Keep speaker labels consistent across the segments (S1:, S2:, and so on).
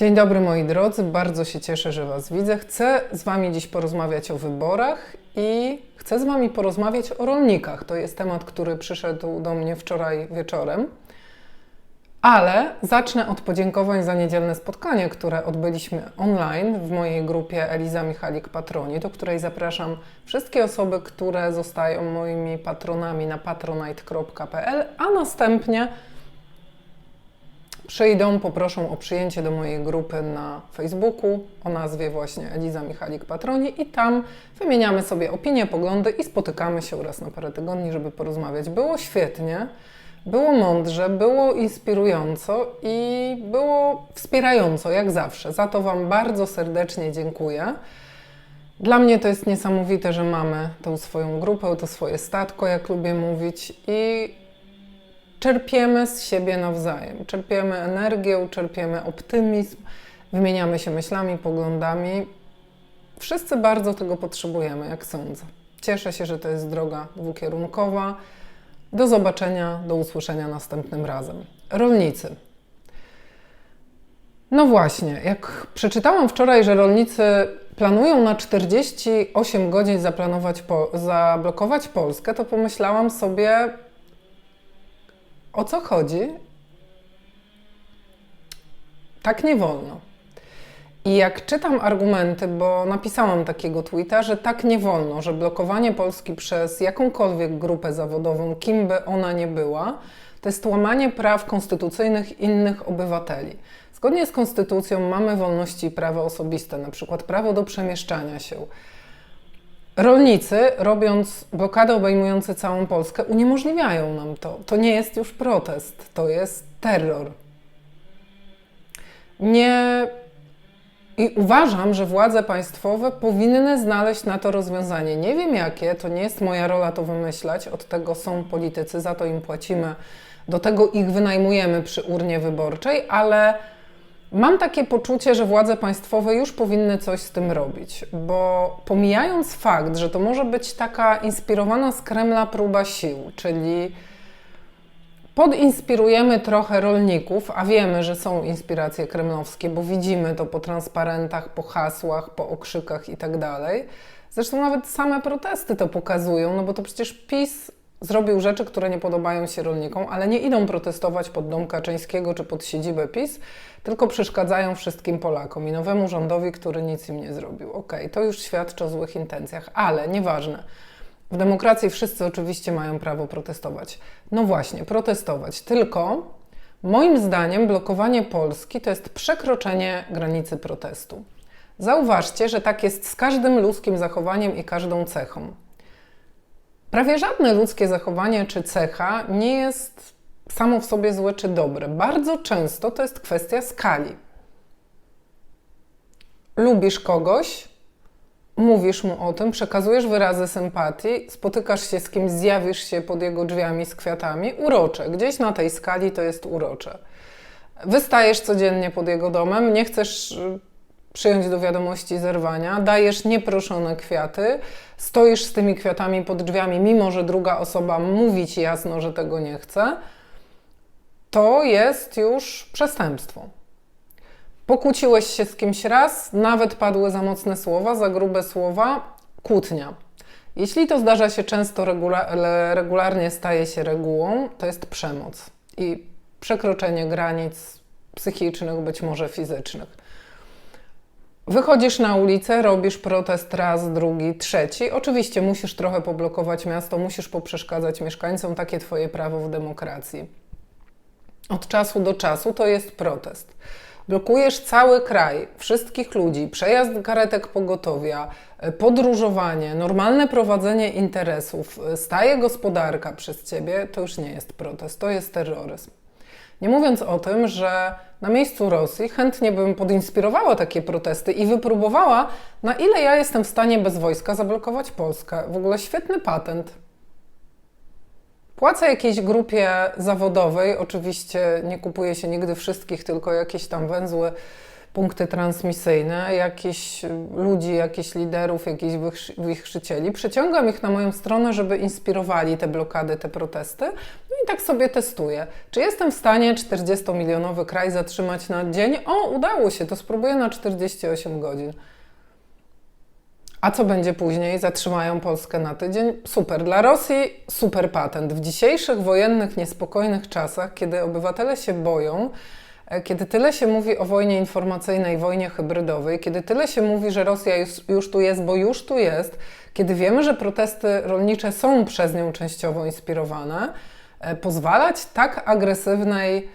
S1: Dzień dobry moi drodzy, bardzo się cieszę, że Was widzę. Chcę z Wami dziś porozmawiać o wyborach i chcę z Wami porozmawiać o rolnikach. To jest temat, który przyszedł do mnie wczoraj wieczorem. Ale zacznę od podziękowań za niedzielne spotkanie, które odbyliśmy online w mojej grupie Eliza Michalik Patroni, do której zapraszam wszystkie osoby, które zostają moimi patronami na patronite.pl, a następnie przyjdą, poproszą o przyjęcie do mojej grupy na Facebooku o nazwie właśnie Eliza Michalik Patroni i tam wymieniamy sobie opinie, poglądy i spotykamy się raz na parę tygodni, żeby porozmawiać. Było świetnie, było mądrze, było inspirująco i było wspierająco, jak zawsze. Za to Wam bardzo serdecznie dziękuję. Dla mnie to jest niesamowite, że mamy tą swoją grupę, to swoje statko, jak lubię mówić, i czerpiemy z siebie nawzajem. Czerpiemy energię, czerpiemy optymizm, wymieniamy się myślami, poglądami. Wszyscy bardzo tego potrzebujemy, jak sądzę. Cieszę się, że to jest droga dwukierunkowa. Do zobaczenia, do usłyszenia następnym razem. Rolnicy. No właśnie, jak przeczytałam wczoraj, że rolnicy planują na 48 godzin zaplanować po, zablokować Polskę, to pomyślałam sobie, o co chodzi? Tak nie wolno. I jak czytam argumenty, bo napisałam takiego tweeta, że tak nie wolno, że blokowanie Polski przez jakąkolwiek grupę zawodową, kim by ona nie była, to jest łamanie praw konstytucyjnych innych obywateli. Zgodnie z konstytucją mamy wolności i prawa osobiste, na przykład prawo do przemieszczania się. Rolnicy, robiąc blokady obejmujące całą Polskę, uniemożliwiają nam to. To nie jest już protest, to jest terror. Nie. I uważam, że władze państwowe powinny znaleźć na to rozwiązanie. Nie wiem jakie, to nie jest moja rola to wymyślać, od tego są politycy, za to im płacimy, do tego ich wynajmujemy przy urnie wyborczej, ale Mam takie poczucie, że władze państwowe już powinny coś z tym robić, bo pomijając fakt, że to może być taka inspirowana z Kremla próba sił, czyli podinspirujemy trochę rolników, a wiemy, że są inspiracje kremlowskie, bo widzimy to po transparentach, po hasłach, po okrzykach itd. Tak Zresztą nawet same protesty to pokazują, no bo to przecież PiS zrobił rzeczy, które nie podobają się rolnikom, ale nie idą protestować pod dom Kaczyńskiego czy pod siedzibę PiS, tylko przeszkadzają wszystkim Polakom i nowemu rządowi, który nic im nie zrobił. Okej, okay, to już świadczy o złych intencjach, ale nieważne. W demokracji wszyscy oczywiście mają prawo protestować. No właśnie, protestować. Tylko moim zdaniem blokowanie Polski to jest przekroczenie granicy protestu. Zauważcie, że tak jest z każdym ludzkim zachowaniem i każdą cechą. Prawie żadne ludzkie zachowanie czy cecha nie jest samo w sobie złe czy dobre. Bardzo często to jest kwestia skali. Lubisz kogoś, mówisz mu o tym, przekazujesz wyrazy sympatii, spotykasz się z kimś, zjawisz się pod jego drzwiami z kwiatami, urocze. Gdzieś na tej skali to jest urocze. Wystajesz codziennie pod jego domem, nie chcesz przyjąć do wiadomości zerwania, dajesz nieproszone kwiaty, stoisz z tymi kwiatami pod drzwiami, mimo że druga osoba mówi ci jasno, że tego nie chce, to jest już przestępstwo. Pokłóciłeś się z kimś raz, nawet padły za mocne słowa, za grube słowa, kłótnia. Jeśli to zdarza się często, regularnie staje się regułą, to jest przemoc i przekroczenie granic psychicznych, być może fizycznych. Wychodzisz na ulicę, robisz protest raz, drugi, trzeci. Oczywiście musisz trochę poblokować miasto, musisz poprzeszkadzać mieszkańcom, takie Twoje prawo w demokracji. Od czasu do czasu to jest protest. Blokujesz cały kraj, wszystkich ludzi, przejazd karetek pogotowia, podróżowanie, normalne prowadzenie interesów, staje gospodarka przez ciebie, to już nie jest protest, to jest terroryzm. Nie mówiąc o tym, że na miejscu Rosji chętnie bym podinspirowała takie protesty i wypróbowała, na ile ja jestem w stanie bez wojska zablokować Polskę. W ogóle świetny patent. Płacę jakiejś grupie zawodowej, oczywiście nie kupuje się nigdy wszystkich, tylko jakieś tam węzły, punkty transmisyjne, jakieś ludzi, jakichś liderów, jakichś wichrzycieli. Przeciągam ich na moją stronę, żeby inspirowali te blokady, te protesty. No i tak sobie testuję. Czy jestem w stanie 40-milionowy kraj zatrzymać na dzień? O, udało się, to spróbuję na 48 godzin. A co będzie później? Zatrzymają Polskę na tydzień? Super. Dla Rosji super patent. W dzisiejszych wojennych, niespokojnych czasach, kiedy obywatele się boją, kiedy tyle się mówi o wojnie informacyjnej, wojnie hybrydowej, kiedy tyle się mówi, że Rosja już, już tu jest, bo już tu jest, kiedy wiemy, że protesty rolnicze są przez nią częściowo inspirowane, e, pozwalać tak agresywnej,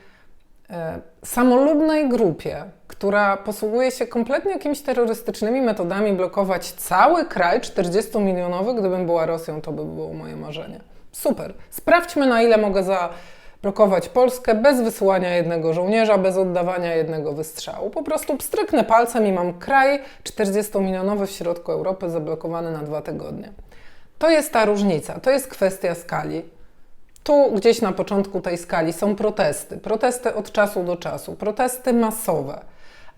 S1: e, samolubnej grupie, która posługuje się kompletnie jakimiś terrorystycznymi metodami, blokować cały kraj 40-milionowy, gdybym była Rosją, to by było moje marzenie. Super. Sprawdźmy, na ile mogę zablokować Polskę bez wysyłania jednego żołnierza, bez oddawania jednego wystrzału. Po prostu pstryknę palcem i mam kraj 40-milionowy w środku Europy zablokowany na dwa tygodnie. To jest ta różnica, to jest kwestia skali. Tu gdzieś na początku tej skali są protesty, protesty od czasu do czasu, protesty masowe.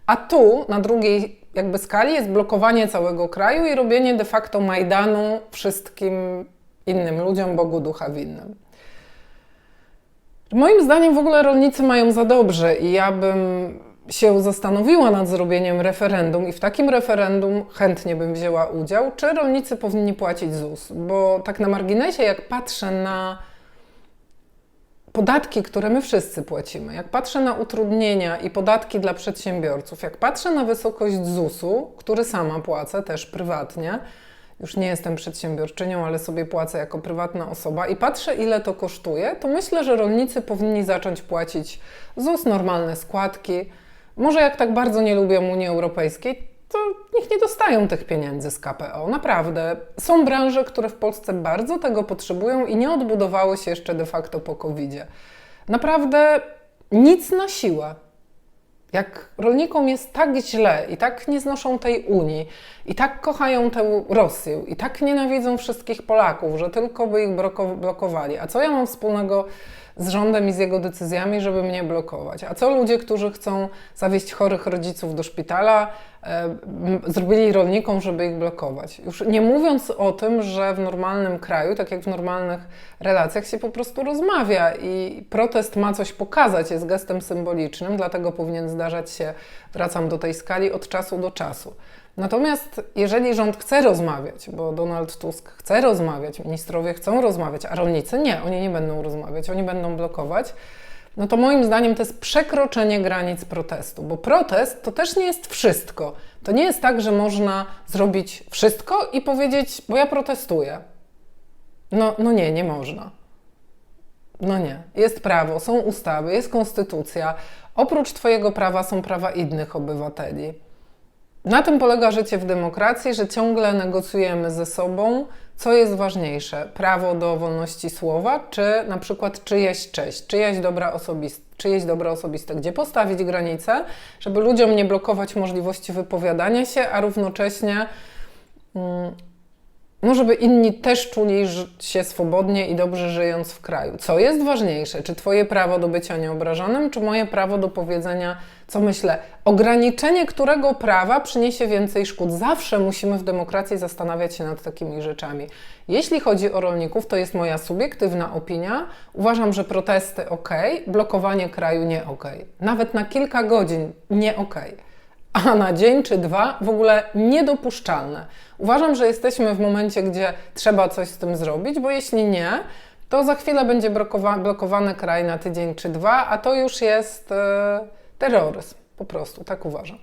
S1: A tu na drugiej jakby skali jest blokowanie całego kraju i robienie de facto Majdanu wszystkim innym ludziom, Bogu ducha winnym. Moim zdaniem w ogóle rolnicy mają za dobrze i ja bym się zastanowiła nad zrobieniem referendum i w takim referendum chętnie bym wzięła udział, czy rolnicy powinni płacić ZUS, bo tak na marginesie jak patrzę na podatki, które my wszyscy płacimy, jak patrzę na utrudnienia i podatki dla przedsiębiorców, jak patrzę na wysokość ZUS-u, który sama płacę też prywatnie, już nie jestem przedsiębiorczynią, ale sobie płacę jako prywatna osoba i patrzę, ile to kosztuje, to myślę, że rolnicy powinni zacząć płacić ZUS, normalne składki. Może jak tak bardzo nie lubią Unii Europejskiej, to niech nie dostają tych pieniędzy z KPO. Naprawdę. Są branże, które w Polsce bardzo tego potrzebują i nie odbudowały się jeszcze de facto po covid -zie. Naprawdę nic na siłę. Jak rolnikom jest tak źle i tak nie znoszą tej Unii, i tak kochają tę Rosję, i tak nienawidzą wszystkich Polaków, że tylko by ich blokowali. A co ja mam wspólnego z rządem i z jego decyzjami, żeby mnie blokować? A co ludzie, którzy chcą zawieźć chorych rodziców do szpitala, e, zrobili rolnikom, żeby ich blokować? Już nie mówiąc o tym, że w normalnym kraju, tak jak w normalnych relacjach, się po prostu rozmawia i protest ma coś pokazać, jest gestem symbolicznym, dlatego powinien zdarzać się, wracam do tej skali, od czasu do czasu. Natomiast jeżeli rząd chce rozmawiać, bo Donald Tusk chce rozmawiać, ministrowie chcą rozmawiać, a rolnicy nie, oni nie będą rozmawiać, oni będą blokować, no to moim zdaniem to jest przekroczenie granic protestu, bo protest to też nie jest wszystko. To nie jest tak, że można zrobić wszystko i powiedzieć, bo ja protestuję. No, no nie, nie można. No nie. Jest prawo, są ustawy, jest konstytucja. Oprócz Twojego prawa są prawa innych obywateli. Na tym polega życie w demokracji, że ciągle negocjujemy ze sobą, co jest ważniejsze: prawo do wolności słowa, czy na przykład czyjeś cześć, czyjeś dobra osobiste, czyjeś dobra osobiste, gdzie postawić granice, żeby ludziom nie blokować możliwości wypowiadania się, a równocześnie mm, no żeby inni też czuli się swobodnie i dobrze żyjąc w kraju. Co jest ważniejsze? Czy Twoje prawo do bycia nieobrażonym, czy moje prawo do powiedzenia, co myślę? Ograniczenie którego prawa przyniesie więcej szkód? Zawsze musimy w demokracji zastanawiać się nad takimi rzeczami. Jeśli chodzi o rolników, to jest moja subiektywna opinia. Uważam, że protesty ok, blokowanie kraju nie ok. Nawet na kilka godzin nie ok a na dzień czy dwa w ogóle niedopuszczalne. Uważam, że jesteśmy w momencie, gdzie trzeba coś z tym zrobić, bo jeśli nie, to za chwilę będzie blokowany kraj na tydzień czy dwa, a to już jest e, terroryzm. Po prostu, tak uważam.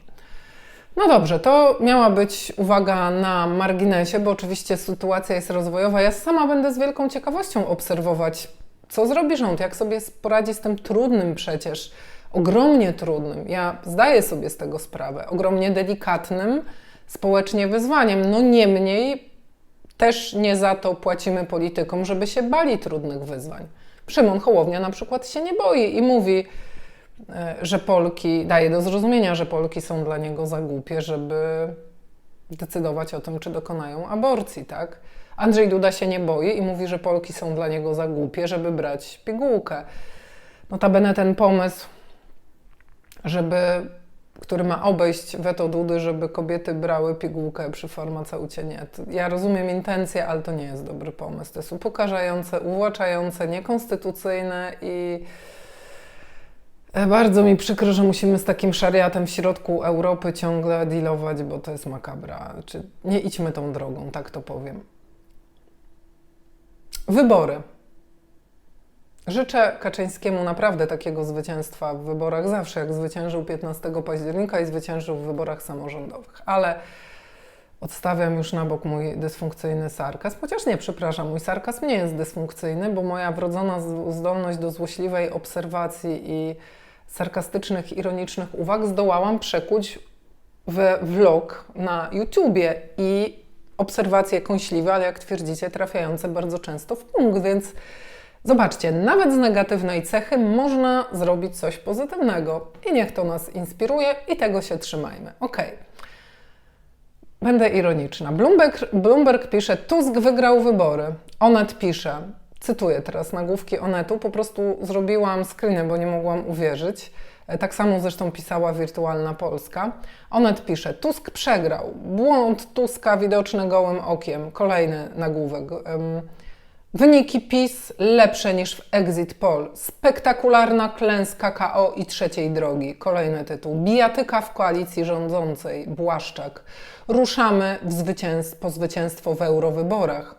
S1: No dobrze, to miała być uwaga na marginesie, bo oczywiście sytuacja jest rozwojowa. Ja sama będę z wielką ciekawością obserwować, co zrobi rząd, jak sobie poradzi z tym trudnym przecież ogromnie trudnym, ja zdaję sobie z tego sprawę, ogromnie delikatnym społecznie wyzwaniem. No niemniej też nie za to płacimy politykom, żeby się bali trudnych wyzwań. Szymon Hołownia na przykład się nie boi i mówi, e, że Polki, daje do zrozumienia, że Polki są dla niego za głupie, żeby decydować o tym, czy dokonają aborcji, tak? Andrzej Duda się nie boi i mówi, że Polki są dla niego za głupie, żeby brać pigułkę. Notabene ten pomysł żeby który ma obejść weto Dudy, żeby kobiety brały pigułkę przy farmaceucie. Nie. Ja rozumiem intencje, ale to nie jest dobry pomysł. To jest upokarzające, uwłaczające, niekonstytucyjne i e, bardzo mi przykro, że musimy z takim szariatem w środku Europy ciągle dealować, bo to jest makabra. Czy nie idźmy tą drogą, tak to powiem. Wybory. Życzę Kaczyńskiemu naprawdę takiego zwycięstwa w wyborach zawsze, jak zwyciężył 15 października i zwyciężył w wyborach samorządowych. Ale odstawiam już na bok mój dysfunkcyjny sarkazm. Chociaż nie, przepraszam, mój sarkazm nie jest dysfunkcyjny, bo moja wrodzona zdolność do złośliwej obserwacji i sarkastycznych, ironicznych uwag zdołałam przekuć w vlog na YouTubie i obserwacje kąśliwe, ale jak twierdzicie, trafiające bardzo często w punkt, więc Zobaczcie, nawet z negatywnej cechy można zrobić coś pozytywnego i niech to nas inspiruje i tego się trzymajmy. Ok. Będę ironiczna. Bloomberg, Bloomberg pisze, Tusk wygrał wybory. Onet pisze, cytuję teraz nagłówki Onetu, po prostu zrobiłam screeny, bo nie mogłam uwierzyć. E, tak samo zresztą pisała Wirtualna Polska. Onet pisze, Tusk przegrał. Błąd Tuska widoczny gołym okiem. Kolejny nagłówek. Wyniki PiS lepsze niż w Exit Poll. Spektakularna klęska KO i trzeciej drogi. Kolejny tytuł. Bijatyka w koalicji rządzącej. Błaszczak. Ruszamy w zwycięstw po zwycięstwo w eurowyborach.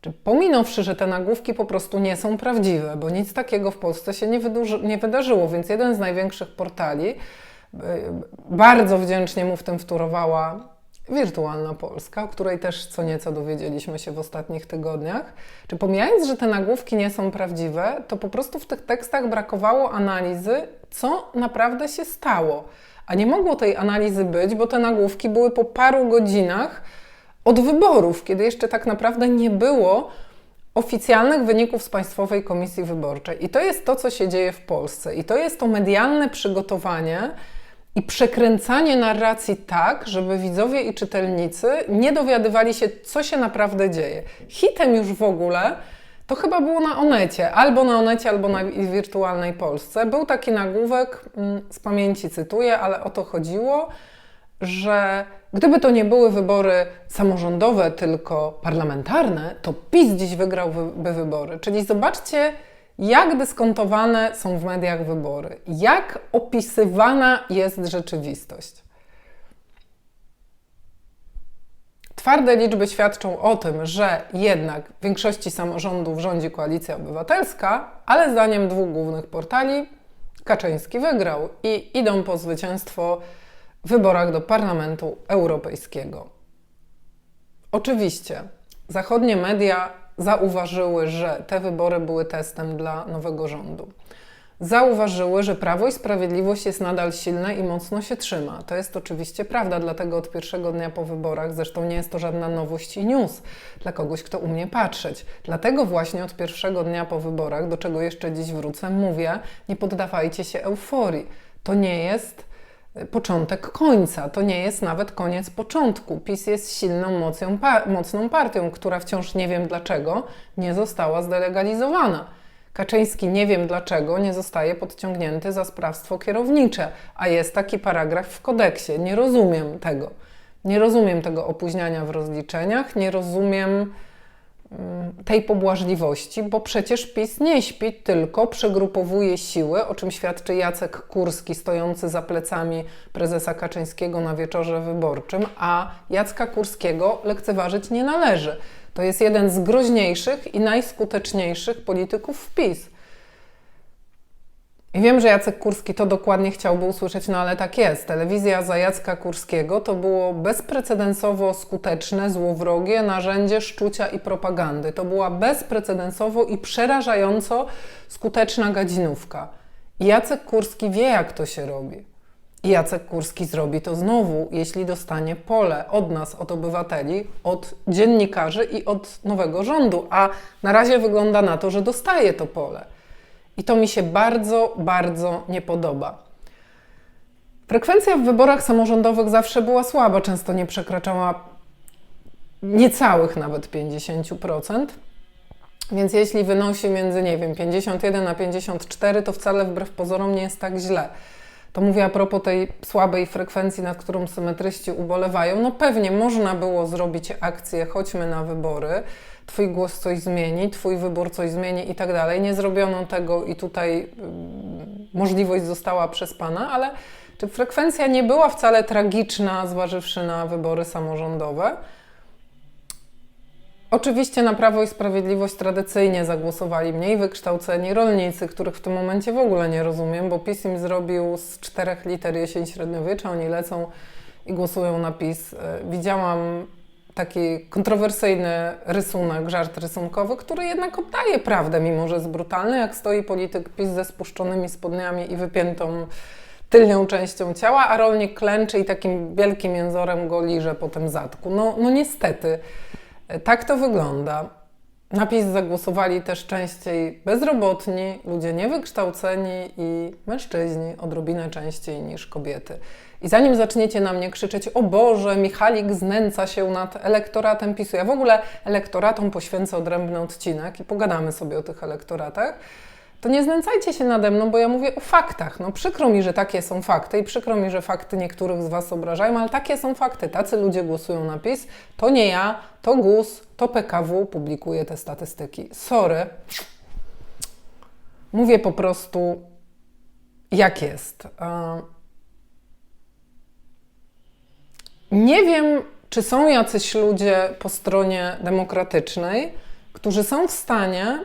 S1: Czy pominąwszy, że te nagłówki po prostu nie są prawdziwe, bo nic takiego w Polsce się nie, nie wydarzyło, więc jeden z największych portali y, bardzo wdzięcznie mu w tym wtórowała Wirtualna Polska, o której też co nieco dowiedzieliśmy się w ostatnich tygodniach. Czy pomijając, że te nagłówki nie są prawdziwe, to po prostu w tych tekstach brakowało analizy, co naprawdę się stało. A nie mogło tej analizy być, bo te nagłówki były po paru godzinach od wyborów, kiedy jeszcze tak naprawdę nie było oficjalnych wyników z Państwowej Komisji Wyborczej. I to jest to, co się dzieje w Polsce. I to jest to medialne przygotowanie i przekręcanie narracji tak, żeby widzowie i czytelnicy nie dowiadywali się, co się naprawdę dzieje. Hitem już w ogóle to chyba było na Onecie, albo na Onecie, albo na Wirtualnej Polsce. Był taki nagłówek, mm, z pamięci cytuję, ale o to chodziło, że gdyby to nie były wybory samorządowe, tylko parlamentarne, to PiS dziś wygrałby wybory. Czyli zobaczcie, jak dyskontowane są w mediach wybory, jak opisywana jest rzeczywistość. Twarde liczby świadczą o tym, że jednak w większości samorządów rządzi koalicja obywatelska, ale zdaniem dwóch głównych portali Kaczyński wygrał i idą po zwycięstwo w wyborach do Parlamentu Europejskiego. Oczywiście zachodnie media zauważyły, że te wybory były testem dla nowego rządu. Zauważyły, że Prawo i Sprawiedliwość jest nadal silne i mocno się trzyma. To jest oczywiście prawda, dlatego od pierwszego dnia po wyborach, zresztą nie jest to żadna nowość i news dla kogoś, kto umie patrzeć. Dlatego właśnie od pierwszego dnia po wyborach, do czego jeszcze dziś wrócę, mówię, nie poddawajcie się euforii. To nie jest początek końca. To nie jest nawet koniec początku. PiS jest silną, mocą, pa mocną partią, która wciąż nie wiem dlaczego nie została zdelegalizowana. Kaczyński nie wiem dlaczego nie zostaje podciągnięty za sprawstwo kierownicze, a jest taki paragraf w kodeksie. Nie rozumiem tego. Nie rozumiem tego opóźniania w rozliczeniach, nie rozumiem tej pobłażliwości, bo przecież PiS nie śpi, tylko przegrupowuje siły, o czym świadczy Jacek Kurski, stojący za plecami prezesa Kaczyńskiego na wieczorze wyborczym, a Jacka Kurskiego lekceważyć nie należy. To jest jeden z groźniejszych i najskuteczniejszych polityków w PiS. I wiem, że Jacek Kurski to dokładnie chciałby usłyszeć, no ale tak jest. Telewizja za Jacka Kurskiego to było bezprecedensowo skuteczne, złowrogie narzędzie szczucia i propagandy. To była bezprecedensowo i przerażająco skuteczna gadzinówka. I Jacek Kurski wie, jak to się robi. I Jacek Kurski zrobi to znowu, jeśli dostanie pole od nas, od obywateli, od dziennikarzy i od nowego rządu. A na razie wygląda na to, że dostaje to pole. I to mi się bardzo, bardzo nie podoba. Frekwencja w wyborach samorządowych zawsze była słaba, często nie przekraczała niecałych nawet 50%. Więc jeśli wynosi między, nie wiem, 51 a 54, to wcale wbrew pozorom nie jest tak źle. To mówię a propos tej słabej frekwencji, nad którą symetryści ubolewają. No pewnie można było zrobić akcję, chodźmy na wybory, twój głos coś zmieni, twój wybór coś zmieni i tak dalej. Nie zrobiono tego i tutaj y, możliwość została przespana, ale czy frekwencja nie była wcale tragiczna, zważywszy na wybory samorządowe? Oczywiście na Prawo i Sprawiedliwość tradycyjnie zagłosowali mniej wykształceni rolnicy, których w tym momencie w ogóle nie rozumiem, bo PiS im zrobił z czterech liter jesień średniowiecza, oni lecą i głosują na PiS. E, widziałam taki kontrowersyjny rysunek, żart rysunkowy, który jednak oddaje prawdę, mimo że jest brutalny, jak stoi polityk PiS ze spuszczonymi spodniami i wypiętą tylnią częścią ciała, a rolnik klęczy i takim wielkim jęzorem go liże po tym zadku. No, no niestety. Tak to wygląda. Na PiS zagłosowali też częściej bezrobotni, ludzie niewykształceni i mężczyźni odrobinę częściej niż kobiety. I zanim zaczniecie na mnie krzyczeć, o Boże, Michalik znęca się nad elektoratem PiSu, ja w ogóle elektoratom poświęcę odrębny odcinek i pogadamy sobie o tych elektoratach, to nie znęcajcie się nade mną, bo ja mówię o faktach. No przykro mi, że takie są fakty i przykro mi, że fakty niektórych z Was obrażają, ale takie są fakty. Tacy ludzie głosują na PiS. To nie ja, to GUS, to PKW publikuje te statystyki. Sorry. Mówię po prostu jak jest. Nie wiem, czy są jacyś ludzie po stronie demokratycznej, którzy są w stanie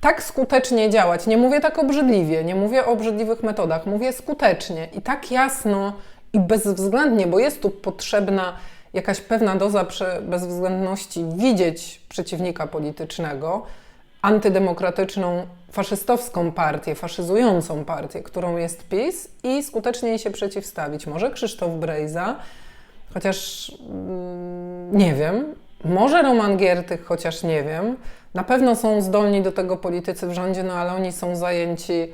S1: tak skutecznie działać. Nie mówię tak obrzydliwie, nie mówię o obrzydliwych metodach, mówię skutecznie i tak jasno i bezwzględnie, bo jest tu potrzebna jakaś pewna doza bezwzględności, widzieć przeciwnika politycznego, antydemokratyczną, faszystowską partię, faszyzującą partię, którą jest PiS i skutecznie jej się przeciwstawić. Może Krzysztof Brejza, chociaż mm, nie wiem, może Roman Giertych, chociaż nie wiem, na pewno są zdolni do tego politycy w rządzie, no ale oni są zajęci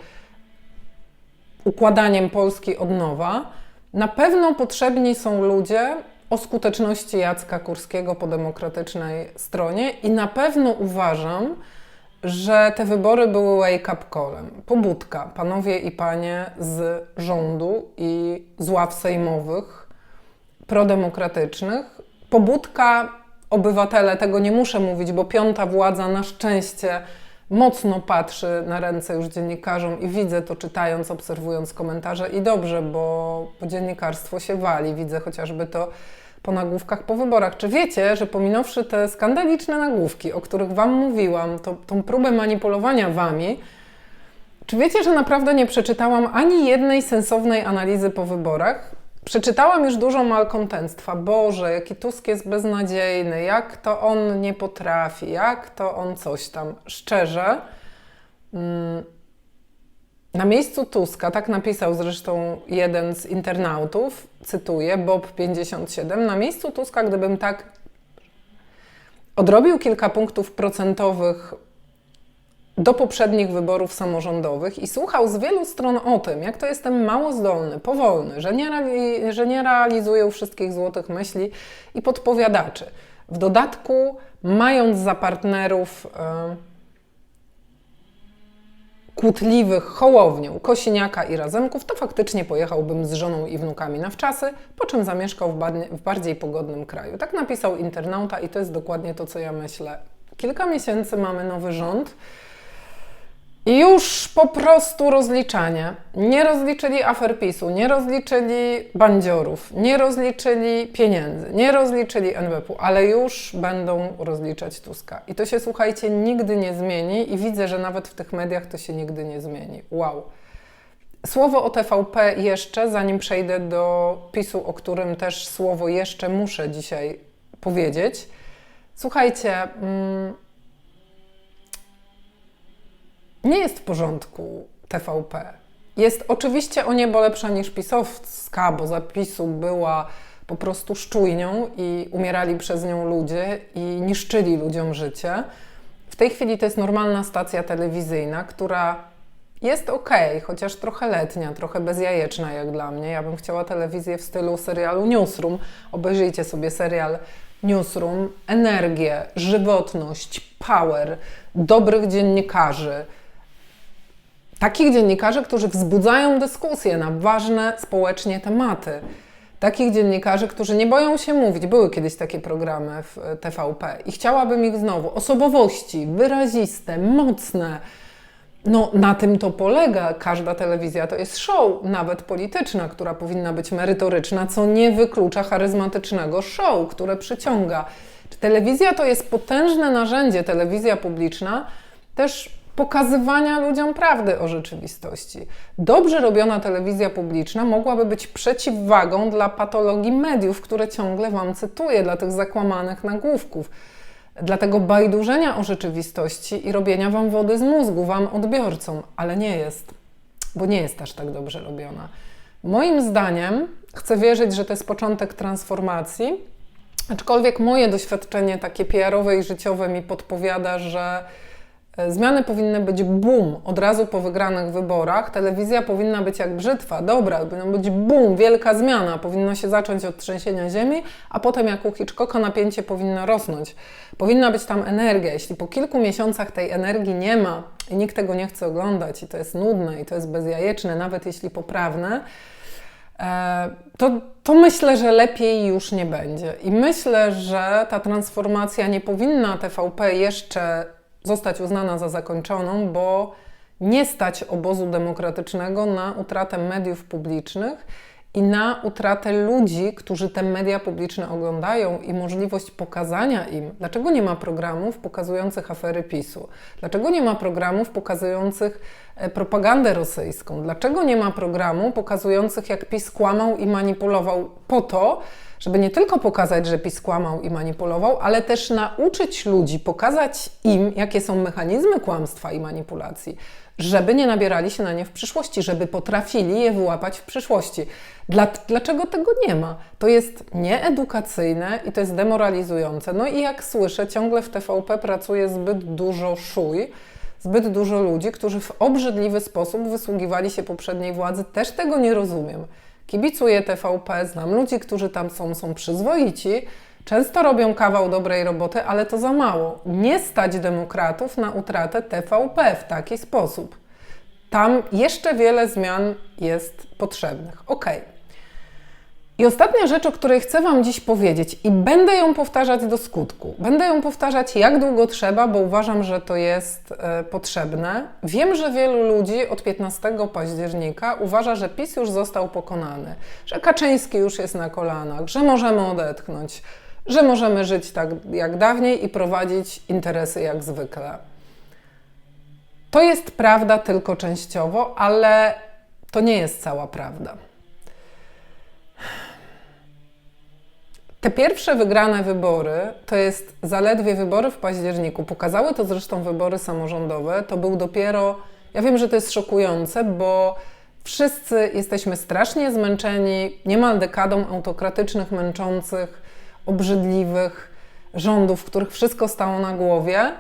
S1: układaniem Polski od nowa. Na pewno potrzebni są ludzie o skuteczności Jacka Kurskiego po demokratycznej stronie i na pewno uważam, że te wybory były wake-up callem. Pobudka, panowie i panie z rządu i z ław sejmowych prodemokratycznych. Pobudka obywatele, tego nie muszę mówić, bo piąta władza na szczęście mocno patrzy na ręce już dziennikarzom i widzę to czytając, obserwując komentarze i dobrze, bo, dziennikarstwo się wali. Widzę chociażby to po nagłówkach po wyborach. Czy wiecie, że pominąwszy te skandaliczne nagłówki, o których Wam mówiłam, to, tą próbę manipulowania Wami, czy wiecie, że naprawdę nie przeczytałam ani jednej sensownej analizy po wyborach? Przeczytałam już dużo malkontentstwa. Boże, jaki Tusk jest beznadziejny, jak to on nie potrafi, jak to on coś tam. Szczerze, mm, na miejscu Tuska, tak napisał zresztą jeden z internautów, cytuję, Bob57, na miejscu Tuska, gdybym tak odrobił kilka punktów procentowych do poprzednich wyborów samorządowych i słuchał z wielu stron o tym, jak to jestem mało zdolny, powolny, że nie, że nie realizuję wszystkich złotych myśli i podpowiadaczy. W dodatku, mając za partnerów yy, kłótliwych Hołownią, Kosiniaka i Razemków, to faktycznie pojechałbym z żoną i wnukami na wczasy, po czym zamieszkał w, w bardziej pogodnym kraju. Tak napisał internauta i to jest dokładnie to, co ja myślę. Kilka miesięcy mamy nowy rząd. Już po prostu rozliczanie. Nie rozliczyli afer PiSu, nie rozliczyli bandziorów, nie rozliczyli pieniędzy, nie rozliczyli NBP-u, ale już będą rozliczać Tuska. I to się, słuchajcie, nigdy nie zmieni i widzę, że nawet w tych mediach to się nigdy nie zmieni. Wow. Słowo o TVP jeszcze, zanim przejdę do PiSu, o którym też słowo jeszcze muszę dzisiaj powiedzieć. Słuchajcie... Mm, nie jest w porządku TVP. Jest oczywiście o niebo lepsza niż pisowska, bo zapisu była po prostu szczujnią i umierali przez nią ludzie i niszczyli ludziom życie. W tej chwili to jest normalna stacja telewizyjna, która jest ok, chociaż trochę letnia, trochę bezjajeczna jak dla mnie. Ja bym chciała telewizję w stylu serialu Newsroom. Obejrzyjcie sobie serial Newsroom. Energię, żywotność, power, dobrych dziennikarzy, Takich dziennikarzy, którzy wzbudzają dyskusje na ważne społecznie tematy. Takich dziennikarzy, którzy nie boją się mówić. Były kiedyś takie programy w TVP i chciałabym ich znowu. Osobowości wyraziste, mocne. No, na tym to polega. Każda telewizja to jest show, nawet polityczna, która powinna być merytoryczna, co nie wyklucza charyzmatycznego show, które przyciąga. Telewizja to jest potężne narzędzie, telewizja publiczna, też pokazywania ludziom prawdy o rzeczywistości. Dobrze robiona telewizja publiczna mogłaby być przeciwwagą dla patologii mediów, które ciągle Wam cytuję, dla tych zakłamanych nagłówków, dla tego bajdurzenia o rzeczywistości i robienia Wam wody z mózgu, Wam odbiorcom, ale nie jest, bo nie jest aż tak dobrze robiona. Moim zdaniem, chcę wierzyć, że to jest początek transformacji, aczkolwiek moje doświadczenie takie PR-owe i życiowe mi podpowiada, że zmiany powinny być boom od razu po wygranych wyborach. Telewizja powinna być jak brzytwa, dobra, powinna być boom, wielka zmiana. Powinno się zacząć od trzęsienia ziemi, a potem jak u Hitchcocka napięcie powinno rosnąć. Powinna być tam energia. Jeśli po kilku miesiącach tej energii nie ma i nikt tego nie chce oglądać i to jest nudne i to jest bezjajeczne, nawet jeśli poprawne, e, to, to myślę, że lepiej już nie będzie. I myślę, że ta transformacja nie powinna TVP jeszcze zostać uznana za zakończoną, bo nie stać obozu demokratycznego na utratę mediów publicznych i na utratę ludzi, którzy te media publiczne oglądają i możliwość pokazania im, dlaczego nie ma programów pokazujących afery PiSu, dlaczego nie ma programów pokazujących propagandę rosyjską, dlaczego nie ma programu pokazujących, jak PiS kłamał i manipulował po to, żeby nie tylko pokazać, że PiS kłamał i manipulował, ale też nauczyć ludzi, pokazać im, jakie są mechanizmy kłamstwa i manipulacji, żeby nie nabierali się na nie w przyszłości, żeby potrafili je wyłapać w przyszłości. Dlaczego tego nie ma? To jest nieedukacyjne i to jest demoralizujące. No i jak słyszę, ciągle w TVP pracuje zbyt dużo szuj, zbyt dużo ludzi, którzy w obrzydliwy sposób wysługiwali się poprzedniej władzy. Też tego nie rozumiem. Kibicuję TVP, znam ludzi, którzy tam są, są przyzwoici, często robią kawał dobrej roboty, ale to za mało. Nie stać demokratów na utratę TVP w taki sposób. Tam jeszcze wiele zmian jest potrzebnych. Okej. Okay. I ostatnia rzecz, o której chcę Wam dziś powiedzieć, i będę ją powtarzać do skutku. Będę ją powtarzać jak długo trzeba, bo uważam, że to jest e, potrzebne. Wiem, że wielu ludzi od 15 października uważa, że PiS już został pokonany, że Kaczyński już jest na kolanach, że możemy odetchnąć, że możemy żyć tak jak dawniej i prowadzić interesy jak zwykle. To jest prawda tylko częściowo, ale to nie jest cała prawda. Te pierwsze wygrane wybory, to jest zaledwie wybory w październiku. Pokazały to zresztą wybory samorządowe. To był dopiero, ja wiem, że to jest szokujące, bo wszyscy jesteśmy strasznie zmęczeni niemal dekadą autokratycznych, męczących, obrzydliwych rządów, w których wszystko stało na głowie.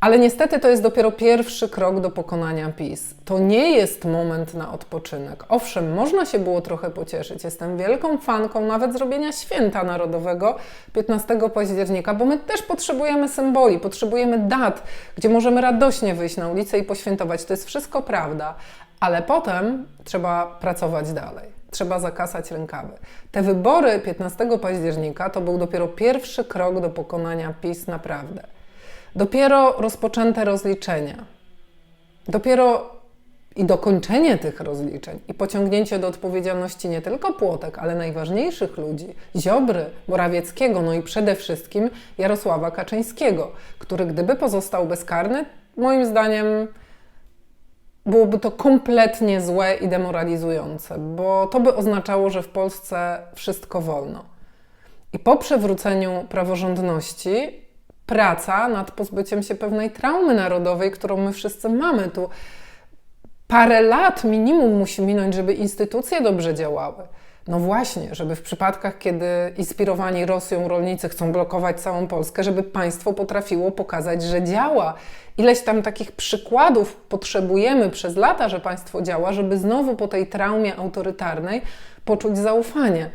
S1: Ale niestety to jest dopiero pierwszy krok do pokonania PiS. To nie jest moment na odpoczynek. Owszem, można się było trochę pocieszyć. Jestem wielką fanką nawet zrobienia święta narodowego 15 października, bo my też potrzebujemy symboli, potrzebujemy dat, gdzie możemy radośnie wyjść na ulicę i poświętować. To jest wszystko prawda, ale potem trzeba pracować dalej. Trzeba zakasać rękawy. Te wybory 15 października to był dopiero pierwszy krok do pokonania PiS naprawdę. Dopiero rozpoczęte rozliczenia, dopiero i dokończenie tych rozliczeń i pociągnięcie do odpowiedzialności nie tylko Płotek, ale najważniejszych ludzi, Ziobry, Morawieckiego, no i przede wszystkim Jarosława Kaczyńskiego, który gdyby pozostał bezkarny, moim zdaniem byłoby to kompletnie złe i demoralizujące, bo to by oznaczało, że w Polsce wszystko wolno. I po przywróceniu praworządności praca nad pozbyciem się pewnej traumy narodowej, którą my wszyscy mamy tu. Parę lat minimum musi minąć, żeby instytucje dobrze działały. No właśnie, żeby w przypadkach, kiedy inspirowani Rosją rolnicy chcą blokować całą Polskę, żeby państwo potrafiło pokazać, że działa. Ileś tam takich przykładów potrzebujemy przez lata, że państwo działa, żeby znowu po tej traumie autorytarnej poczuć zaufanie.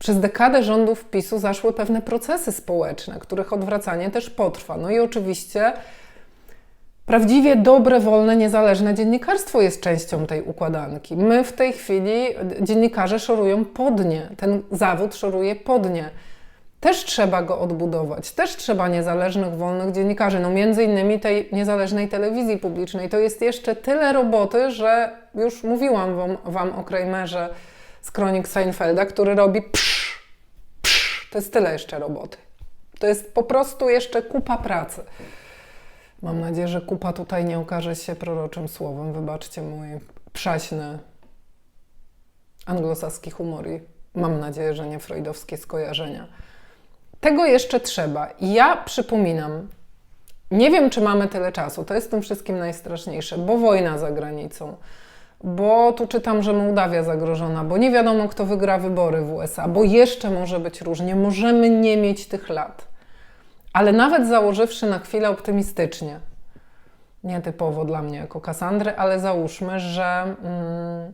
S1: Przez dekadę rządów PiSu zaszły pewne procesy społeczne, których odwracanie też potrwa. No i oczywiście Prawdziwie dobre, wolne, niezależne dziennikarstwo jest częścią tej układanki. My w tej chwili, dziennikarze szorują podnie, ten zawód szoruje podnie. Też trzeba go odbudować, też trzeba niezależnych, wolnych dziennikarzy. No między innymi tej niezależnej telewizji publicznej. To jest jeszcze tyle roboty, że już mówiłam wam, wam o Kramerze z kronik Seinfelda, który robi psz. To jest tyle jeszcze roboty. To jest po prostu jeszcze kupa pracy. Mam nadzieję, że kupa tutaj nie okaże się proroczym słowem. Wybaczcie mój przaśny anglosaski humor i mam nadzieję, że nie freudowskie skojarzenia. Tego jeszcze trzeba. I ja przypominam, nie wiem, czy mamy tyle czasu, to jest tym wszystkim najstraszniejsze, bo wojna za granicą, bo tu czytam, że Mołdawia zagrożona, bo nie wiadomo, kto wygra wybory w USA, bo jeszcze może być różnie, możemy nie mieć tych lat. Ale nawet założywszy na chwilę optymistycznie, nietypowo dla mnie jako Kasandry, ale załóżmy, że mm,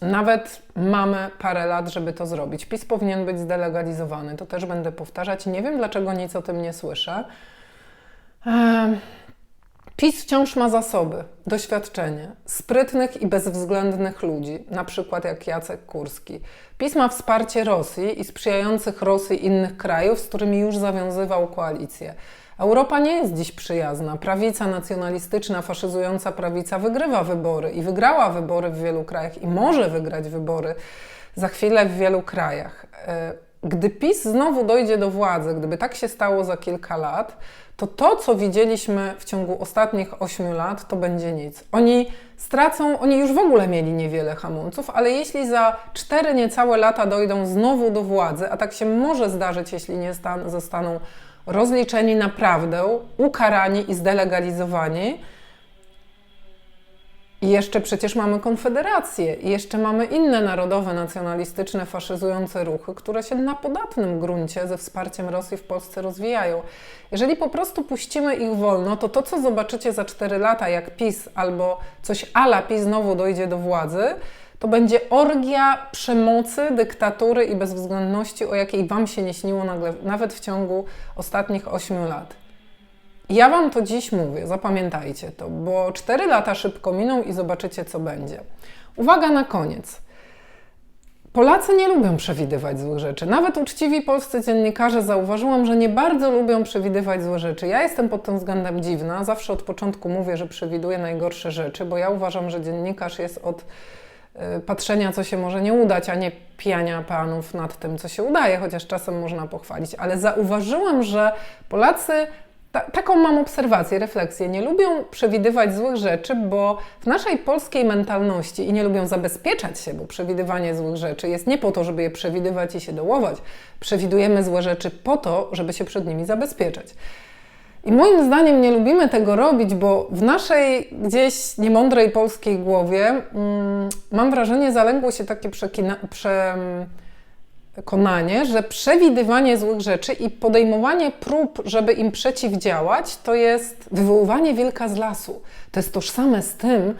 S1: nawet mamy parę lat, żeby to zrobić. PiS powinien być zdelegalizowany, to też będę powtarzać. Nie wiem, dlaczego nic o tym nie słyszę. Ehm. PiS wciąż ma zasoby, doświadczenie, sprytnych i bezwzględnych ludzi, na przykład jak Jacek Kurski. PiS ma wsparcie Rosji i sprzyjających Rosji innych krajów, z którymi już zawiązywał koalicję. Europa nie jest dziś przyjazna. Prawica nacjonalistyczna, faszyzująca prawica wygrywa wybory i wygrała wybory w wielu krajach i może wygrać wybory za chwilę w wielu krajach. Gdy PiS znowu dojdzie do władzy, gdyby tak się stało za kilka lat, to to, co widzieliśmy w ciągu ostatnich ośmiu lat, to będzie nic. Oni stracą, oni już w ogóle mieli niewiele hamulców, ale jeśli za cztery niecałe lata dojdą znowu do władzy, a tak się może zdarzyć, jeśli nie stan- zostaną rozliczeni naprawdę, ukarani i zdelegalizowani, i jeszcze przecież mamy Konfederację, i jeszcze mamy inne narodowe, nacjonalistyczne, faszyzujące ruchy, które się na podatnym gruncie ze wsparciem Rosji w Polsce rozwijają. Jeżeli po prostu puścimy ich wolno, to to, co zobaczycie za 4 lata, jak PiS albo coś ala PiS znowu dojdzie do władzy, to będzie orgia przemocy, dyktatury i bezwzględności, o jakiej Wam się nie śniło nagle, nawet w ciągu ostatnich 8 lat. Ja Wam to dziś mówię, zapamiętajcie to, bo 4 lata szybko miną i zobaczycie, co będzie. Uwaga na koniec. Polacy nie lubią przewidywać złych rzeczy. Nawet uczciwi polscy dziennikarze zauważyłam, że nie bardzo lubią przewidywać złe rzeczy. Ja jestem pod tym względem dziwna. Zawsze od początku mówię, że przewiduję najgorsze rzeczy, bo ja uważam, że dziennikarz jest od y, patrzenia, co się może nie udać, a nie pijania panów nad tym, co się udaje, chociaż czasem można pochwalić. Ale zauważyłam, że Polacy ta, taką mam obserwację, refleksję. Nie lubią przewidywać złych rzeczy, bo w naszej polskiej mentalności i nie lubią zabezpieczać się, bo przewidywanie złych rzeczy jest nie po to, żeby je przewidywać i się dołować. Przewidujemy złe rzeczy po to, żeby się przed nimi zabezpieczać. I moim zdaniem nie lubimy tego robić, bo w naszej gdzieś niemądrej polskiej głowie mm, mam wrażenie, zalęgło się takie przekina, prze, przekonanie, że przewidywanie złych rzeczy i podejmowanie prób, żeby im przeciwdziałać, to jest wywoływanie wilka z lasu. To jest tożsame z tym,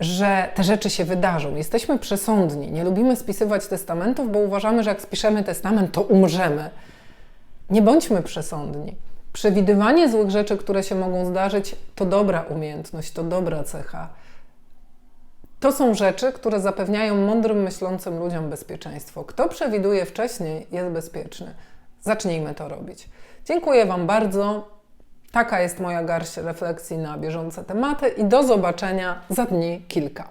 S1: że te rzeczy się wydarzą. Jesteśmy przesądni. Nie lubimy spisywać testamentów, bo uważamy, że jak spiszemy testament, to umrzemy. Nie bądźmy przesądni. Przewidywanie złych rzeczy, które się mogą zdarzyć, to dobra umiejętność, to dobra cecha. To są rzeczy, które zapewniają mądrym, myślącym ludziom bezpieczeństwo. Kto przewiduje wcześniej, jest bezpieczny. Zacznijmy to robić. Dziękuję Wam bardzo. Taka jest moja garść refleksji na bieżące tematy i do zobaczenia za dni kilka.